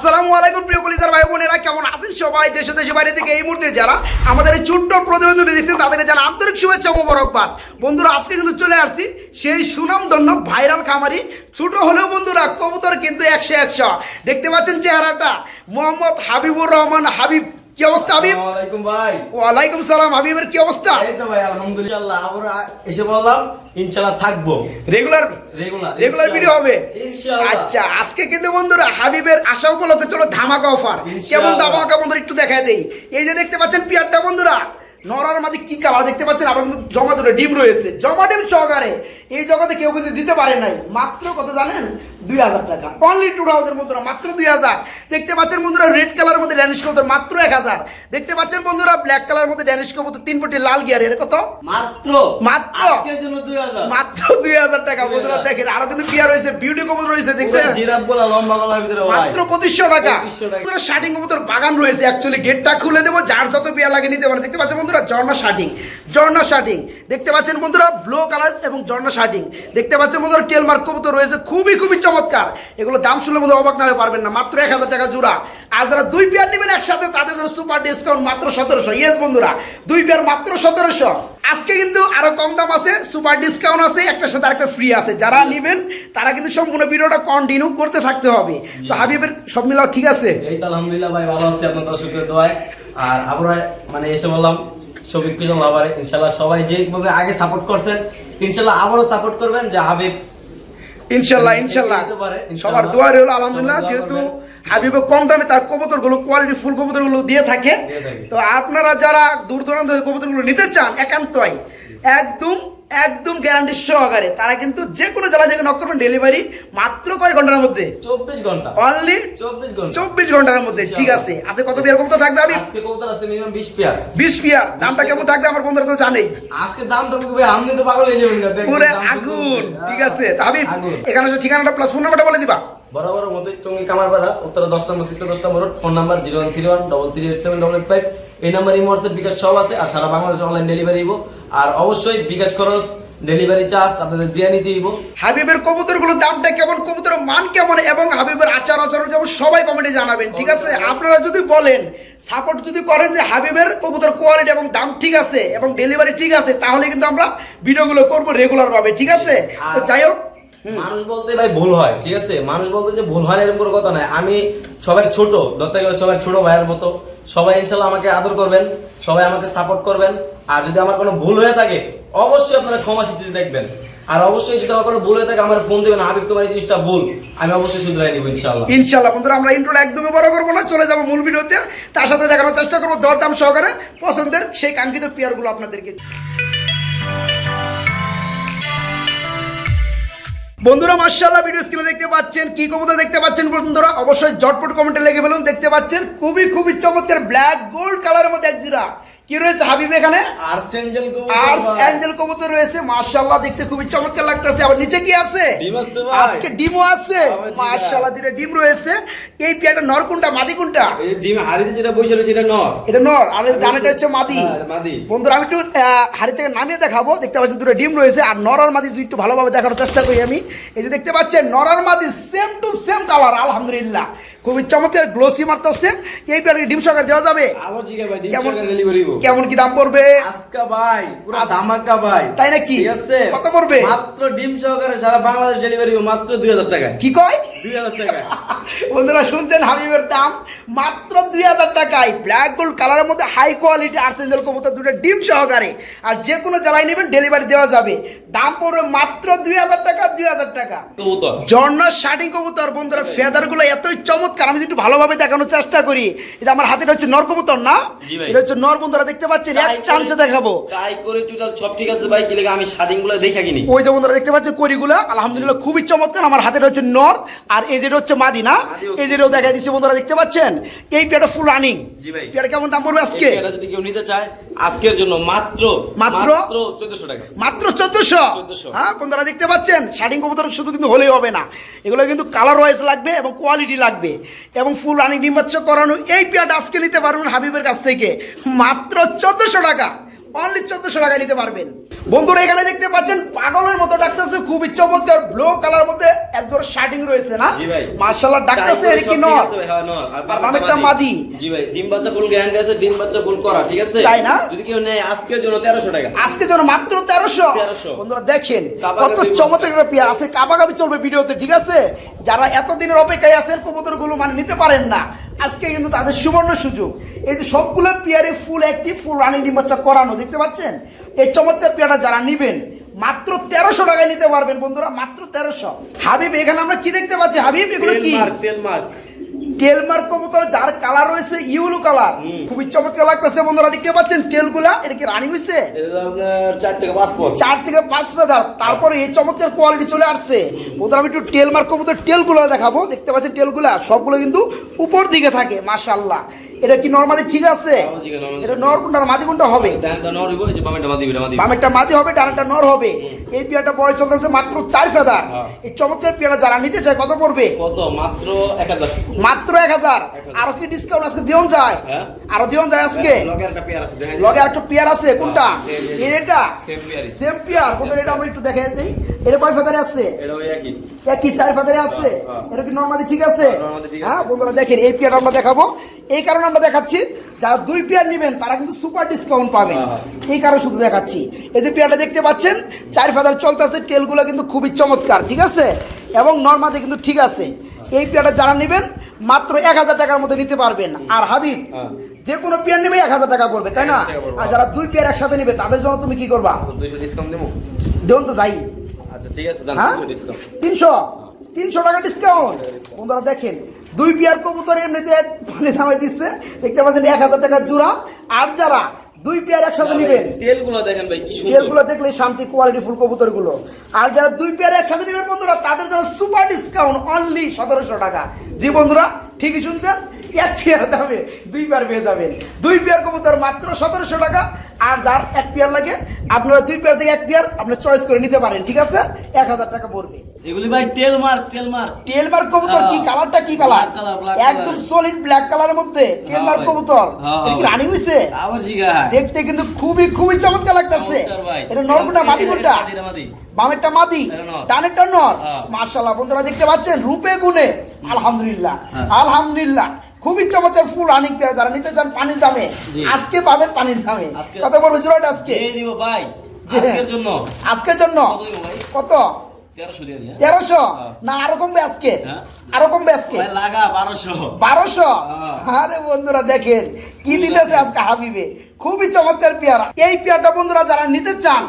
আসসালামু আলাইকুম প্রিয় কলিজার ভাই বোনেরা, কেমন আছেন সবাই? দেশে দেশে বাইরে থেকে এই মুহূর্তে যারা আমাদের এই ছোট্ট প্রতিবেদনটি দেখছেন, তাদেরকে জানা আন্তরিক শুভেচ্ছা মোবারকবাদ। বন্ধুরা, আজকে কিন্তু চলে আসছি সেই সুনামধন্য ভাইরাল খামারি। ছোট হলেও বন্ধুরা, কবুতর কিন্তু একশো একশো। দেখতে পাচ্ছেন চেহারাটা? মোহাম্মদ হাবিবুর রহমান হাবিব। কি অবস্থা হাবিব? আসসালামাইকুম ভাই। ওয়ালাইকুম সালাম হাবিবের কি অবস্থা? এই তো ভাই আলহামদুলিল্লাহ আমরা এসে বললাম ইনশাআল্লাহ থাকব। রেগুলার রেগুলার রেগুলার ভিডিও হবে। ইনশাআল্লাহ। আচ্ছা আজকে কিন্তু বন্ধুরা হাবিবের আশা উপলক্ষে চলো ধামাকা অফার। কেমন ধামাকা বন্ধুরা একটু দেখায় দেই। এই যে দেখতে পাচ্ছেন পিয়ারটা বন্ধুরা নরার মাঝে কি কালার দেখতে পাচ্ছেন আবার কিন্তু জমা দুটো ডিম রয়েছে। জমা ডিম সহকারে এই জগতে কেউ কিন্তু দিতে পারে নাই। মাত্র কত জানেন? দুই হাজার টাকা। অনলি টু থাউজেন্ড বন্ধুরা মাত্র দুই হাজার। দেখতে পাচ্ছেন বন্ধুরা রেড কালারের মধ্যে ড্যানিশ কবুতর মাত্র এক হাজার। দেখতে পাচ্ছেন বন্ধুরা ব্ল্যাক কালারের মধ্যে ড্যানিশ কবুতর তিন কোটি লাল গিয়ার এটা কত? মাত্র? মাত্র? আজকের জন্য 2000 মাত্র দুই হাজার টাকা বন্ধুরা দেখেন আরও কিন্তু পিয়ার রয়েছে বিউটি কবুতর রয়েছে দেখতে পুরো জিরাফ বলা লম্বা গলার ভিতরে ভাই। মাত্র পঁচিশশো টাকা। বন্ধুরা শার্টিং কবুতর বাগান রয়েছে অ্যাকচুয়ালি গেটটা খুলে দেবো যার যত বিয়া লাগে নিতে পারে দেখতে পাচ্ছেন বন্ধুরা ঝর্ণা শার্টিং ঝর্ণা শার্টিং দেখতে পাচ্ছেন বন্ধুরা ব্লু কালার এবং ঝর্ণা শার্টিং দেখতে পাচ্ছেন বন্ধুরা টেলমার্ক কবুতর রয়েছে খুবই খুবই চমৎকার। এগুলো দাম শুনলে মধ্যে অবাক না হয়ে পারবেন না। মাত্র এক হাজার টাকা জোড়া। আর যারা দুই পেয়ার নেবেন একসাথে তাদের জন্য সুপার ডিসকাউন্ট মাত্র সতেরোশো। ইয়েস বন্ধুরা দুই পেয়ার মাত্র সতেরোশো। আজকে কিন্তু আরও কম দাম আছে সুপার ডিসকাউন্ট আছে একটার সাথে আরেকটা ফ্রি আছে। যারা নেবেন তারা কিন্তু সম্পূর্ণ ভিডিওটা কন্টিনিউ করতে থাকতে হবে। তো হাবিবের সব মিলাও ঠিক আছে? এই তো আলহামদুলিল্লাহ ভাই ভালো আছি আপনার দর্শকের দোয়ায়। আর আমরা মানে এসে বললাম শফিক পিজন লাভারে ইনশাআল্লাহ সবাই যেভাবে আগে সাপোর্ট করছেন ইনশাআল্লাহ আবারও সাপোর্ট করবেন যে হাবিব ইনশাল্লাহ পারে, ইনশাল্লাহ। সবার দোয়ারে হলো আলহামদুলিল্লাহ যেহেতু হাবিব কম দামে তার কবুতরগুলো কোয়ালিটি ফুল কবুতরগুলো দিয়ে থাকে দিয়ে থাকে। তো আপনারা যারা দূর দূরান্ত কবুতর কবুতরগুলো নিতে চান একান্তই একদম একদম গ্যারান্টি সহকারে তারা কিন্তু যে কোনো জেলা থেকে নক করবেন ডেলিভারি মাত্র কয় ঘণ্টার মধ্যে? চব্বিশ ঘণ্টা। অনলি চব্বিশ ঘণ্টা। চব্বিশ ঘণ্টার মধ্যে ঠিক আছে। আচ্ছা কত বিয়ার কবুতর থাকবে আমি কবুতর আছে মিনিমাম বিশ পেয়ার। বিশ পিয়ার। দামটা কেমন থাকবে আমার বন্ধুরা তো জানেই। আজকে দাম তো আমনি তো পাগল হয়ে যাবেন পুরো আগুন ঠিক আছে। তা হাবিব আগুন। এখানে ঠিকানাটা প্লাস ফোন নাম্বারটা বলে দিবা। বরাবর মধ্যে টঙ্গি কামারপাড়া উত্তর দশ নম্বর সিক্টর দশ number road phone number zero one three one double three eight seven double eight five এই নাম্বার এই মুহূর্তে বিকাশ সব আছে আর সারা বাংলাদেশে অনলাইন ডেলিভারি আর অবশ্যই বিকাশ খরচ ডেলিভারি চার্জ আপনাদের দিয়ে নিতে দিব হাবিবের কবুতরগুলোর দামটা কেমন কবুতরের মান কেমন এবং হাবিবের আচার আচরণ কেমন সবাই কমেন্টে জানাবেন ঠিক আছে? আপনারা যদি বলেন সাপোর্ট যদি করেন যে হাবিবের কবুতর কোয়ালিটি এবং দাম ঠিক আছে এবং ডেলিভারি ঠিক আছে তাহলে কিন্তু আমরা ভিডিওগুলো করব রেগুলার ভাবে ঠিক আছে? তো যাই হোক মানুষ বলতে ভাই ভুল হয় ঠিক আছে? মানুষ বলতে যে ভুল হয় এরকম কোনো কথা নয়। আমি সবাই ছোট ধরতে গেলে সবাই ছোট ভাইয়ের মতো। সবাই ইনশাল্লাহ আমাকে আদর করবেন, সবাই আমাকে সাপোর্ট করবেন। আর যদি আমার কোনো ভুল হয়ে থাকে, অবশ্যই আপনারা ক্ষমা স্বীকৃতি দেখবেন। আর অবশ্যই যদি আমার কোনো ভুল হয়ে থাকে, আমার ফোন দেবেন, হাবিব, তোমার এই জিনিসটা ভুল আমি অবশ্যই শুধরাই নিব ইনশাল্লাহ। ইনশাল্লাহ, বন্ধুরা, আমরা ইন্ট্রোটা একদমই বড় করব না, চলে যাব মূল ভিডিওতে। তার সাথে দেখানোর চেষ্টা করব দরদাম সহকারে পছন্দের সেই কাঙ্ক্ষিত পেয়ারগুলো আপনাদেরকে। বন্ধুরা মার্শাল্লাহ ভিডিও স্ক্রিনে দেখতে পাচ্ছেন কি কবুতর দেখতে পাচ্ছেন বন্ধুরা? অবশ্যই জটপট কমেন্টে লেগে ফেলুন। দেখতে পাচ্ছেন খুবই খুবই চমৎকার ব্ল্যাক গোল্ড কালারের মধ্যে এক জোড়া। কি রয়েছে হাবিব এখানে? আর্সেঞ্জেল আর্স অ্যাঞ্জেল কবুতর রয়েছে মার্শাল্লাহ দেখতে খুবই চমৎকার লাগতেছে। আবার নিচে কি আছে? ডিম আছে ভাই। আজকে ডিমও আছে। জিরা। দুটো ডিম রয়েছে। এই পেয়ারটা নর কোনটা? মাদি কোনটা? এই ডিম হাড়িতে যেটা বসে রয়েছে এটা নর। এটা নর। আর ডানেটা হচ্ছে মাদি। হ্যাঁ, মাদি। বন্ধুরা আমি একটু হাড়ি থেকে নামিয়ে দেখাবো। দেখতে পাচ্ছেন দুটো ডিম রয়েছে। আর নর আর মাদি যদি একটু ভালোভাবে দেখার চেষ্টা করি আমি। এই যে দেখতে পাচ্ছেন নর আর মাদি সেম টু সেম কালার আলহামদুলিল্লাহ। খুবই চমৎকার গ্লোসি মারতেছে। এই পেয়ারকে ডিম সরকার দেওয়া যাবে। আবার জিগা ভাই ডিম সরকার ডেলিভারি কেমন কি দাম পড়বে? আজকা ভাই পুরো ধামাকা ভাই। তাই নাকি? ঠিক আছে? কত পড়বে? মাত্র ডিম সহকারে সারা বাংলাদেশ ডেলিভারি মাত্র দুই হাজার টাকায়। কি কয়? দুই হাজার টাকায়। বন্ধুরা শুনছেন হাবিবের দাম? মাত্র দুই হাজার টাকায়। ব্ল্যাক গোল্ড কালারের মধ্যে হাই কোয়ালিটি আর্সেঞ্জেল কবুতর দুটো ডিম সহকারে। আর যে কোনো জেলায় নেবেন ডেলিভারি দেওয়া যাবে। দাম পড়বে মাত্র দুই হাজার টাকা দুই হাজার টাকা। কবুতর। জর্নার শার্টিং কবুতর বন্ধুরা ফেদারগুলো এতই চমৎকার। আমি একটু ভালোভাবে দেখানোর চেষ্টা করি এটা আমার হাতে হচ্ছে নর কবুতর না এটা হচ্ছে নর বন্ধুরা দেখতে পাচ্ছেন? এক চান্সে দেখাবো। তাই করে চুটাল সব ঠিক আছে ভাই লেগে আমি শার্টিংগুলো দেখা কিনি। ওই যে বন্ধুরা দেখতে পাচ্ছেন করিগুলা আলহামদুলিল্লাহ খুবই চমৎকার। আমার হাতের হচ্ছে নর আর এই যেটা হচ্ছে মাদি না? এই যেটাও দেখা দিচ্ছে বন্ধুরা দেখতে পাচ্ছেন? এই পেয়ারটা ফুল রানিং জি ভাই। পেয়ারটা কেমন দাম পড়বে আজকে? এটা যদি কেউ নিতে চায় আজকের জন্য মাত্র মাত্র? চোদ্দশো টাকা। মাত্র চোদ্দশো? 1400 হ্যাঁ বন্ধুরা দেখতে পাচ্ছেন? শার্টিং কবুতর শুধু কিন্তু হলেই হবে না। এগুলো কিন্তু কালার ওয়াইজ লাগবে এবং কোয়ালিটি লাগবে। এবং ফুল রানিং ডিম্বাচ্ছ করানো এই পেয়ারটা আজকে নিতে পারবেন হাবিবের কাছ থেকে। মাত্র চোদ্দশো টাকা। অনলি চোদ্দশো টাকায় নিতে পারবেন। বন্ধুরা এখানে দেখতে পাচ্ছেন পাগলের মতো ডাকতেছে খুবই চমৎকার ব্লু কালার মধ্যে শার্টিং রয়েছে না? মার্শাল্লাহ ডাকতেছে এটা কি নর? হ্যাঁ, মাদি। জি ভাই ডিম বাচ্চা ফুল গ্যারান্টি আছে ডিম বাচ্চা ফুল করা ঠিক আছে? তাই না? যদি কেউ নেয় আজকের জন্য তেরোশো টাকা। আজকে যেন মাত্র তেরোশো? 1300 বন্ধুরা দেখেন কত চমৎকার একটা পেয়ার আছে চলবে ভিডিওতে ঠিক আছে? যারা এতদিনের অপেক্ষায় আছেন কবুতরগুলো মানে নিতে পারেন না। আজকে কিন্তু তাদের সুবর্ণ সুযোগ। এই যে সবগুলো পেয়ারে ফুল অ্যাক্টিভ ফুল রানিং ডিম্বাচ্চা করানো, দেখতে পাচ্ছেন? এই চমৎকার পেয়ারটা যারা নেবেন, মাত্র তেরোশো টাকায় নিতে পারবেন বন্ধুরা, মাত্র তেরোশো। হাবিব, এখানে আমরা কি দেখতে পাচ্ছি? হাবিব, এগুলো কি? টেলমার্ক কবুতর যার কালার রয়েছে ইউলো কালার খুবই চমৎকার লাগতেছে বন্ধুরা দেখতে পাচ্ছেন টেলগুলা এটা কি রানিং হয়েছে চার থেকে পাঁচ পথ চার থেকে পাঁচ তারপরে এই চমৎকার কোয়ালিটি চলে আসছে। বন্ধুরা আমি একটু টেল মার্ক কবুতর টেলগুলো দেখাবো। দেখতে পাচ্ছেন টেলগুলা সবগুলো কিন্তু উপর দিকে থাকে মাশাআল্লাহ। এটা কি নর্মালি ঠিক আছে। হ্যাঁ, এটা নর। কোনটা মাদি কোনটা হবে? ডানটা নর হইবো, এই যে বামেরটা মাদি, হবে ডানাটা নর হবে। এই পিয়াটা বয়স চলতেছে মাত্র চার ফেদার। হ্যাঁ। এই চমৎকার পিয়াটা যারা নিতে চায় কত পড়বে? কত? মাত্র এক হাজার। মাত্র এক হাজার। আরও কি ডিসকাউন্ট আজকে দিওন যায়? হ্যাঁ। আরও দিওন যায় আজকে? লগে একটা পেয়ার আছে দেখাই লগে একটা পেয়ার আছে কোনটা? হ্যাঁ। এটা। Same pair. কোনটা এটা আমরা একটু দেখে দিই। এটা কয় ফেদারে আছে? একই। চার ফেদারে আছে? হ্যাঁ, হ্যাঁ। এটা কি নর্মালি ঠিক আছে? হ্যাঁ। হ্যাঁ বন্ধুরা দেখেন এই পেয়ারটা আমরা দেখাবো। এই কারণে আমরা দেখাচ্ছি যারা দুই পেয়ার নেবেন তারা কিন্তু সুপার ডিসকাউন্ট পাবেন। হ্যাঁ, এই কারণে শুধু দেখাচ্ছি। এই যে পেয়ারটা দেখতে পাচ্ছেন চার ফেদার চলতেছে টেলগুলো কিন্তু খুবই চমৎকার ঠিক আছে? এবং নর্মালি কিন্তু ঠিক আছে। এই পেয়ারটা যারা নেবেন মাত্র এক হাজার টাকার মধ্যে নিতে পারবেন। আর হাবিব হ্যাঁ। যে কোনো পেয়ার নেবে এক হাজার টাকা পড়বে তাই না? 1000 টাকা পড়বে। আর যারা দুই পেয়ার একসাথে নেবে তাদের জন্য তুমি কি করবা? তো 200 ডিসকাউন্ট দেবো দেউন তো যাই। আচ্ছা ঠিক আছে হ্যাঁ? তিনশো তিনশো? টাকা ডিসকাউন্ট বন্ধুরা দেখেন দুই পেয়ার কবুতর এমনিতে পানি দামে দিচ্ছে। দেখতে পাচ্ছেন এক হাজার টাকার জোড়া। আর যারা দুই পেয়ার একসাথে নেবেন তেলগুলো দেখেন ভাই কি সুন্দর। পেয়ারগুলো দেখলে শান্তি কোয়ালিটি ফুল কবুতরগুলো আর যারা দুই পেয়ার একসাথে নেবেন বন্ধুরা তাদের জন্য সুপার ডিসকাউন্ট অনলি সতেরোশো টাকা। জি বন্ধুরা ঠিকই শুনছেন? এক পেয়ার দামে দুই পেয়ার পেয়ে যাবেন। দুই পেয়ার কবুতর মাত্র সতেরোশো টাকা। আর যার এক পেয়ার লাগে আপনারা দুই পেয়ার থেকে এক পেয়ার আপনি চয়েস করে নিতে পারেন ঠিক আছে? এক হাজার টাকা পড়বে। এগুলি ভাই তেল মার্ক তেল মার্ক টেলমার্ক কবুতর কি? হ্যাঁ। কালারটা কি কালার একদম সলিড ব্ল্যাক কালারের মধ্যে টেলমার্ক ভাই। কবুতর। হ্যাঁ, এটা রানিং হইছে? দেখতে কিন্তু খুবই খুবই চমৎকার লাগতেছে। এটা নরকুন্ডা মাদি কোনটা। বামেরটা মাদি। ডানেরটা নর। হ্যাঁ। মাশাআল্লাহ বন্ধুরা দেখতে পাচ্ছেন? রূপে গুণে। আলহামদুলিল্লাহ। হ্যাঁ। আলহামদুলিল্লাহ। খুবই চমৎকার ফুল রানিং পেয়ার যারা নিতে চান পানির দামে। আজকে পাবেন পানির দামে। কত বড় জোড়াটা আজকে? দিব ভাই। আজকের জন্য। আজকের জন্য? কত দিব ভাই? কত? 1300 দিয়ে দিই, হ্যাঁ? তেরোশো? হ্যাঁ। না আরও কমবে আজকে। হ্যাঁ। আরও কমবে আজকে। লাগা 1200 বারোশো? হ্যাঁ। আরে বন্ধুরা দেখেন কি দিতেছে আজকে হাবিবে। খুবই চমৎকার পেয়ারা। এই পেয়ারটা বন্ধুরা যারা নিতে চান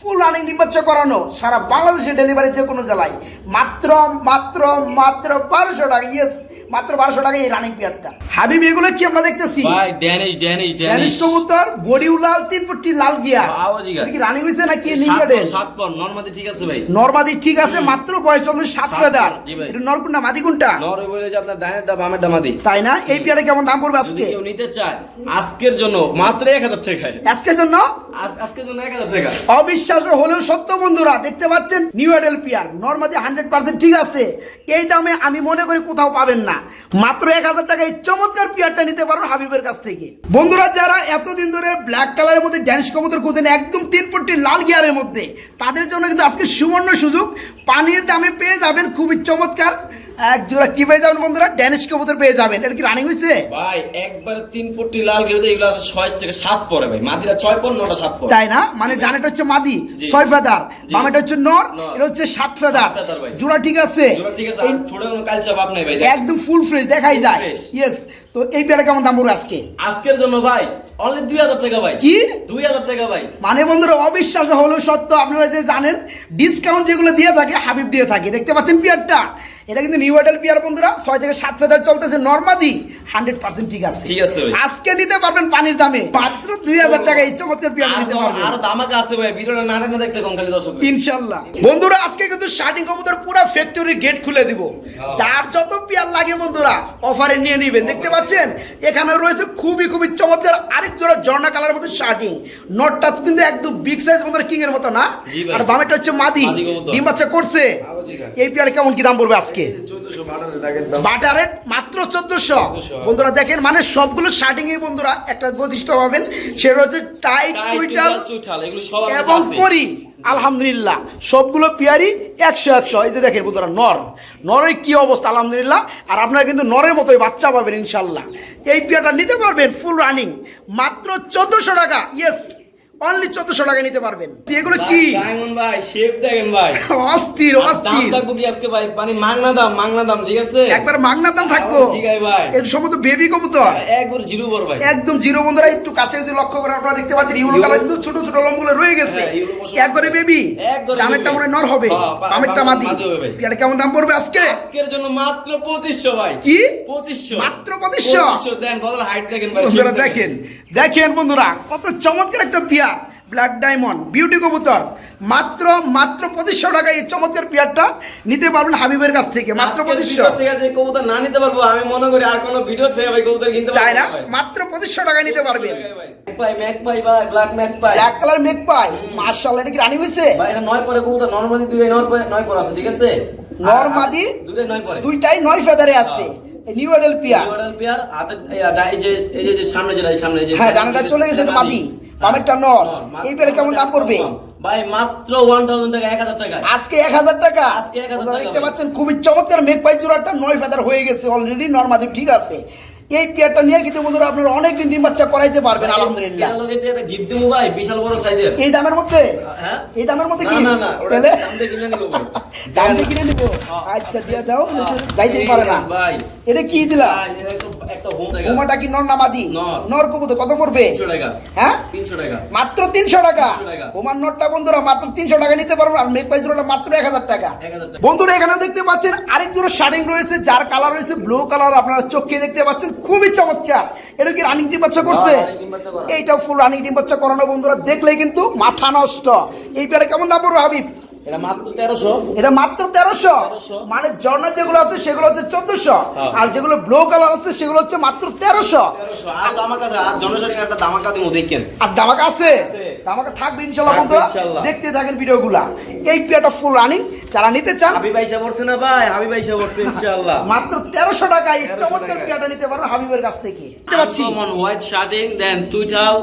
ফুল রানিং নির্বাচন করানো সারা বাংলাদেশে ডেলিভারি যে কোনো জেলায়। মাত্র মাত্র মাত্র বারোশো টাকা। ইয়েস। মাত্র বারোশো টাকা এই রানিং পেয়ারটা হাবিব এগুলো কি আমরা দেখতেছি? ভাই ড্যানিশ ড্যানিশ ড্যানিশ কবুতর বডি লাল তিন ফুটি লাল গিয়া। এটা কি রানিং হয়েছে নাকি সাত সাত পর নরমাদি ঠিক আছে ভাই। নর্মাদি ঠিক আছে মাত্র বয়স চলছে সাত সাত ফেদার। এটা নরকুন্ডা মাদি কোনটা? নর বলে যে আপনার বামেরটা মাদি। তাই না? এই পেয়ারে কেমন দাম পড়বে আজকে? কেউ নিতে চায় আজকের জন্য মাত্র 1000 টাকায়। আজকের জন্য? আজকের জন্য 1000 টাকা। অবিশ্বাস্য হলেও সত্য বন্ধুরা দেখতে পাচ্ছেন নিউ এডেল পিয়ার হান্ড্রেড পার্সেন্ট ঠিক আছে। এই দামে আমি মনে করি কোথাও পাবেন না। মাত্র এক হাজার এই চমৎকার পিয়ারটা নিতে পারবেন হাবিবের কাছ থেকে। বন্ধুরা, যারা এতদিন ধরে ব্ল্যাক কালারের মধ্যে ড্যান্স কবুতর খুঁজেন, একদম তিন ফুটটি লাল গিয়ারের মধ্যে, তাদের জন্য কিন্তু আজকে সুবর্ণ সুযোগ। পানির দামে পেয়ে যাবেন খুবই চমৎকার। এক জোড়া কি পেয়ে যাবেন বন্ধুরা? ড্যানিশ কবুতর পেয়ে যাবেন। এটা কি রানিং হয়েছে ভাই একবার তিন পট্টি লাল গেলে এগুলো আছে ছয় থেকে সাত পরে ভাই। মাদিরা ছয় পর নটা সাত পর। তাই না? মানে ডানেটা হচ্ছে মাদি ছয় ফেদার। বামেটা হচ্ছে নর। এটা হচ্ছে সাত ফেদার। জোড়া ঠিক আছে। জোড়া ঠিক আছে ছোট কোনো কালচা বাপ নাই ভাই একদম ফুল ফ্রেশ দেখাই যায়। ইয়েস তো এই পেয়ারা কেমন দাম পড়বে আজকে? আজকের জন্য ভাই অনলি দুই হাজার টাকা ভাই। কি? দুই হাজার টাকা ভাই। মানে বন্ধুরা অবিশ্বাস হলেও সত্য আপনারা যে জানেন ডিসকাউন্ট যেগুলো দিয়ে থাকে হাবিব দিয়ে থাকে। দেখতে পাচ্ছেন পিয়ারটা? এটা কিন্তু নিউ এডেল পিয়ার বন্ধুরা ছয় থেকে সাত ফেদার চলতেছে। নর্মাদি হান্ড্রেড পার্সেন্ট ঠিক আছে। ঠিক আছে আজকে নিতে পারবেন পানির দামে। মাত্র দুই হাজার টাকা এই চমৎকার পিয়ার নিতে পারবেন। আরও আছে ভাই ভিডিওটা না না দেখতে দর্শক। বন্ধুরা আজকে কিন্তু শার্টিং কবুতর পুরো ফ্যাক্টরি গেট খুলে দিব। যার যত পেয়ার লাগে বন্ধুরা অফারে নিয়ে নিবেন। দেখতে পাচ্ছেন? এখানে রয়েছে খুবই খুবই চমৎকার আরেক জোড়া ঝর্ণা কালার মধ্যে শার্টিং নটটা কিন্তু একদম বিগ সাইজ মতো কিং এর মতো না। আর বামেটা হচ্ছে মাদি। ডিম বাচ্চা করছে। ভাই। এই পেয়ারে কেমন কি দাম পড়বে আজকে? বাটারের মাত্র চোদ্দশো। বন্ধুরা দেখেন মানে সবগুলো শার্টিং এর বন্ধুরা একটা বৈশিষ্ট্য পাবেন সেটা হচ্ছে টাইট টুইটাল, এবং। করি আলহামদুলিল্লাহ। সবগুলো পিয়ারি একশো একশো। এই যে দেখেন বন্ধুরা নর। নরের কি অবস্থা আলহামদুলিল্লাহ। আর আপনারা কিন্তু নরের মতোই বাচ্চা পাবেন ইনশাল্লাহ। এই পিয়ারটা নিতে পারবেন ফুল রানিং মাত্র চোদ্দশো টাকা ইয়েস অনলি চোদ্দশো টাকা নিতে পারবেন। এগুলো কি? ডায়মন্ড ভাই শেপ দেখেন ভাই। অস্থির অস্থির। থাকব কি আজকে ভাই? মানে মাংনা দাম মাংনা দাম ঠিক আছে? একবার মাগনা দাম থাকব। ভাই। এর সম্ভবত বেবি কবুতর। একবার জিরো বড় ভাই। একদম জিরো বন্ধুরা একটু কাছে যদি লক্ষ্য করে আপনারা দেখতে পাচ্ছেন ইউরো কালার কিন্তু ছোট ছোট লম্বগুলো রয়ে গেছে। হ্যাঁ, একবারে বেবি দামেরটা মনে নর হবে। হ্যাঁ, দামেরটা মাদি। পিয়াটা কেমন দাম পড়বে আজকে? আজকের জন্য মাত্র পঁচিশশো ভাই। কি? পঁচিশশো। মাত্র 2500? পঁচিশশো দেন কত হাইট দেখেন ভাই দেখেন। দেখেন বন্ধুরা কত চমৎকার একটা পিয়া ব্ল্যাক ডায়মন্ড বিউটি কবুতর। মাত্র মাত্র পঁচিশশো টাকায় এই চমৎকার পিয়ারটা নিতে পারবেন হাবিবের কাছ থেকে। মাত্র পঁচিশশো। যে কবুতর না নিতে পারব আমি মনে করি আর কোনো ভিডিও থেকে ভাই কবুতর কিনতে তাই না? মাত্র পঁচিশশো টাকায় নিতে পারবেন। ম্যাকপাই ম্যাকপাই ভাই black magpie black colour magpie marshal এটা কি রানি হয়েছে? ভাই এটা নয় পরে কবুতর নরমালি দুই নয় পরে নয় পরে আছে ঠিক আছে? নয় পরে। দুইটাই নয় ফেদারে আছে। নিউ এডেল পিয়া মডেল পেয়ার হাতে এই যে এই যে- যে সামনে যেটা সামনে যে হ্যাঁ ডানাটা চলে গেছে এটা মাদি বামেরটা নর। এই পেয়ারে কেমন দাম পড়বে? ভাই মাত্র 1000 টাকা 1000 টাকা আজকে এক হাজার টাকা? আজকে 1000 টাকা দেখতে পাচ্ছেন খুবই চমৎকার মেঘ পাই জোড়াটা নয় ফেদার হয়ে গেছে অলরেডি নর্মাদি ঠিক আছে। এই পেয়ারটা নিয়ে কিন্তু বন্ধুরা আপনারা অনেকদিন ডিম বাচ্চা করাইতে পারবেন আলহামদুলিল্লাহ। গিফট দেবো ভাই বিশাল বড় সাইজের। এই দামের মধ্যে? হ্যাঁ? এই দামের মধ্যে কি? না না তাহলে? দাম দিয়ে কিনে নিব ভাই। দাম দিয়ে কিনে নিবো? আচ্ছা দিয়ে দাও যাইতেই পারে না। ভাই এটা কি দিলা? একটা- হোম কি নর নামাদি নর। কত পড়বে? 300 টাকা। হ্যাঁ? 300 টাকা। মাত্র তিনশো টাকা? 300 টাকা। বন্ধুরা মাত্র তিনশো টাকা নিতে পারবেন আর মাত্র এক হাজার টাকা। 1000 টাকা। বন্ধুরা এখানেও দেখতে পাচ্ছেন আরেক জোড়া শার্টিং রয়েছে যার কালার রয়েছে ব্লু কালার আপনারা চোখে দেখতে পাচ্ছেন খুবই চমৎকার। এটা কি রানিং ডিম বাচ্চা করছে। এইটা ফুল রানিং ডিম বাচ্চা করানো বন্ধুরা দেখলেই কিন্তু মাথা নষ্ট। এই পেয়ারে কেমন দাম পড়বে হাবিব? এটা মাত্র 1300 এটা মাত্র তেরোশো। মানে জর্নার যেগুলো আছে সেগুলো হচ্ছে চোদ্দশো। হ্যাঁ। আর যেগুলো ব্লু কালার আছে সেগুলো হচ্ছে মাত্র তেরোশো। আর আমার আর জনসংখ্যা একটা দামাকা দিমু দেখেন। আজ ধামাকা আছে? আছে। থাকবে ইনশাল্লাহ বন্ধুরা। দেখতে থাকেন ভিডিওগুলা। এই পেয়ারটা ফুল রানিং যারা নিতে চান হাবিব না ভাই? হাবিব ইনশাআল্লাহ মাত্র তেরোশো টাকায় এই 1300 চমৎকার। পেয়ারটা নিতে পারবেন হাবিবের কাছ থেকে। দেখতে পাচ্ছি। আনকমন শার্টিং দেন টুইটাল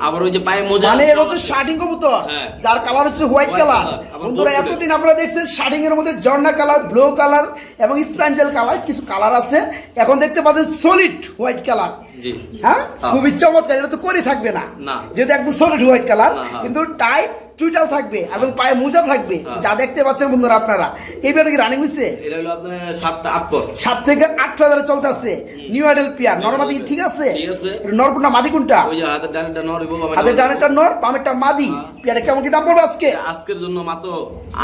আবার ওই যে পায়ে মোজা মানে এর তো শার্টিং কবুতর হ্যাঁ। যার কালার হচ্ছে হোয়াইট কালার বন্ধুরা এতদিন আপনারা দেখছেন শার্টিং এর মধ্যে জর্না কালার ব্লু কালার এবং স্প্যাঞ্জেল কালার কিছু কালার আছে। এখন দেখতে পাচ্ছেন সলিড হোয়াইট কালার হ্যাঁ। খুবই চমৎকার এটা তো করে থাকবে না। যেহেতু একদম সলিড হোয়াইট কালার। কিন্তু টাই টুইটাল থাকবে এবং পায়ে মোজা থাকবে। হ্যাঁ। যা দেখতে পাচ্ছেন বন্ধুরা আপনারা। এইবার কি রানিং হইছে? এটা হলো আপনার সাতটা আট পর। সাত থেকে আট হাজারে চলতেছে। New ideal peer. নরমাদি ঠিক আছে? ঠিক আছে। নরকুন্ডা মাদি কোনটা? ওই যে হাতের ডানটা নড়িব হাতের ডানেরটা নর বামেরটা মাদি। পিয়ারে কেমন কি দাম পড়বে আজকে? আজকের জন্য মাত্র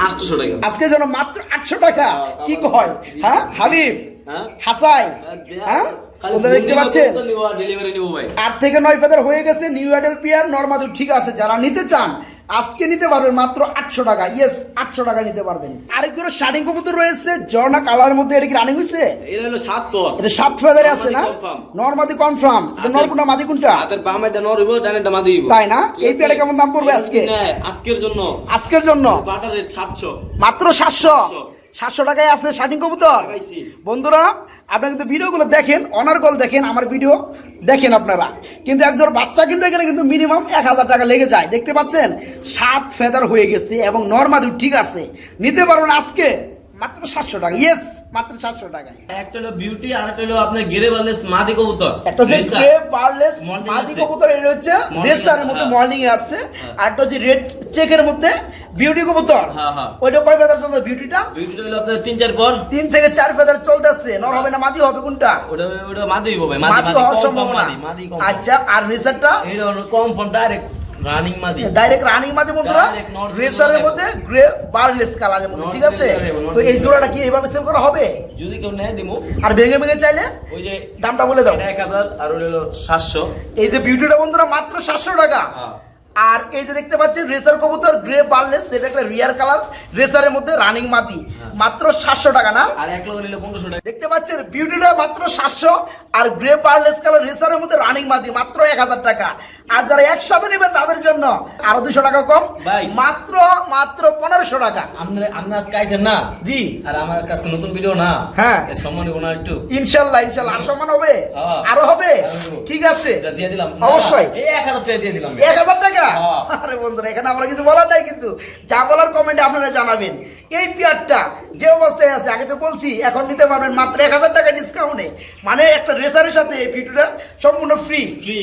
800 টাকা। আজকে যেন মাত্র আটশো টাকা। হ্যাঁ, কি কয়? হ্যাঁ হাবিব? হ্যাঁ। হাসাই হ্যাঁ? দেখতে পাচ্ছেন? আট থেকে নয় ফেদার হয়ে গেছে নিউ পিয়ার নর্মাদু ঠিক আছে যারা নিতে চান আজকে নিতে পারবেন মাত্র আটশো টাকা। ইয়েস আটশো টাকা নিতে পারবেন। আরেকজন শার্টিং কবুতর রয়েছে জর্না কালার মধ্যে এটা কি রানিং হয়েছে এটা হলো সাত পর এটা সাত ফেদারে আছে না? নরমাদি কনফার্ম এটা মাদি কোনটা? মাদি হইব। তাই না? এই? পেয়ারে কেমন দাম পড়বে আজকে? আজকের জন্য। আজকের জন্য? বাটারের 700 মাত্র সাতশো? 700 সাতশো টাকায় আছে শার্টিং কবুতর। বন্ধুরা আপনারা কিন্তু ভিডিওগুলো দেখেন অনার্গল দেখেন আমার ভিডিও দেখেন আপনারা। কিন্তু একজন বাচ্চা কিনতে গেলে কিন্তু মিনিমাম এক হাজার টাকা লেগে যায়। দেখতে পাচ্ছেন সাত ফেদার হয়ে গেছে এবং নর্মাদুর ঠিক আছে। নিতে পারবেন আজকে। মাত্র সাতশো টাকা। ইয়েস মাত্র সাতশো টাকায়। একটা হলো বিউটি আর একটা হলো আপনার গেরে বালেস মাদি কবুতর। একটা হচ্ছে। গ্রে বার্লেস মাদি কবুতর এটা হচ্ছে রেসারের মধ্যে হ্যাঁ। মর্নিং এ আসছে হ্যাঁ। আর একটা হচ্ছে রেড চেকের মধ্যে বিউটি কবুতর। হ্যাঁ, হ্যাঁ। ওইটা কয় ফেদার চলছে বিউটিটা বিউটিটা হলো আপনার তিন চার পর। তিন থেকে চার ফেদার চলতেছে। নর হবে না মাদি হবে কোনটা? ওটা ওটা মাদি ভাই মাদি মাদি কম সম্ভাবনা। আচ্ছা আর রেসারটা এটা কম ফোন ডাইরেক্ট রানিং মাদি ডাইরেক্ট রানিং মাদি বন্ধুরা। রেসারের মধ্যে গ্রে বারলেস কালারের মধ্যে ঠিক আছে? তো এই জোড়াটা কি এইভাবে সেল করা হবে? যদি কেউ নেয় দিমু। আর ভেঙে ভেঙে চাইলে ওই যে দামটা বলে দাও। এটা এক হাজার আর হলো সাতশো। এই যে বিউটিটা বন্ধুরা মাত্র সাতশো টাকা। হ্যাঁ। আর এই যে দেখতে পাচ্ছেন রেসার কবুতর গ্রে বার্লেস এটা একটা রিয়ার কালার রেসারের মধ্যে রানিং মাদি মাত্র সাতশো টাকা না? আর এক লক্ষ নিলে পনেরোশো টাকা। দেখতে পাচ্ছেন বিউটিটা মাত্র সাতশো আর গ্রে পার্লেস কালার রেসারের মধ্যে রানিং মাদি মাত্র এক হাজার টাকা। আর যারা একসাথে নেবে তাদের জন্য আরও দুশো টাকা কম। ভাই। মাত্র মাত্র পনেরোশো টাকা। আপনি আপনি আজকে আইছেন না? জি। আর আমার কাছে নতুন ভিডিও না? হ্যাঁ। সম্মানী কোনো একটু। ইনশাল্লাহ ইনশাল্লাহ। আর সমান হবে? হ্যাঁ। আরও হবে? ঠিক আছে। দিয়ে দিলাম। অবশ্যই। এই এক হাজার টাকা দিয়ে দিলাম। এক হাজার টাকা? হ্যাঁ। আরে বন্ধুরা এখানে আমরা কিছু বলার নাই কিন্তু। যা বলার কমেন্টে আপনারা জানাবেন। এই পেয়ারটা যে অবস্থায় আছে আগে তো বলছি এখন নিতে পারবেন মাত্র এক হাজার টাকা ডিসকাউন্টে মানে একটা রেসারের সাথে এই ভিডিওটা সম্পূর্ণ ফ্রি ফ্রি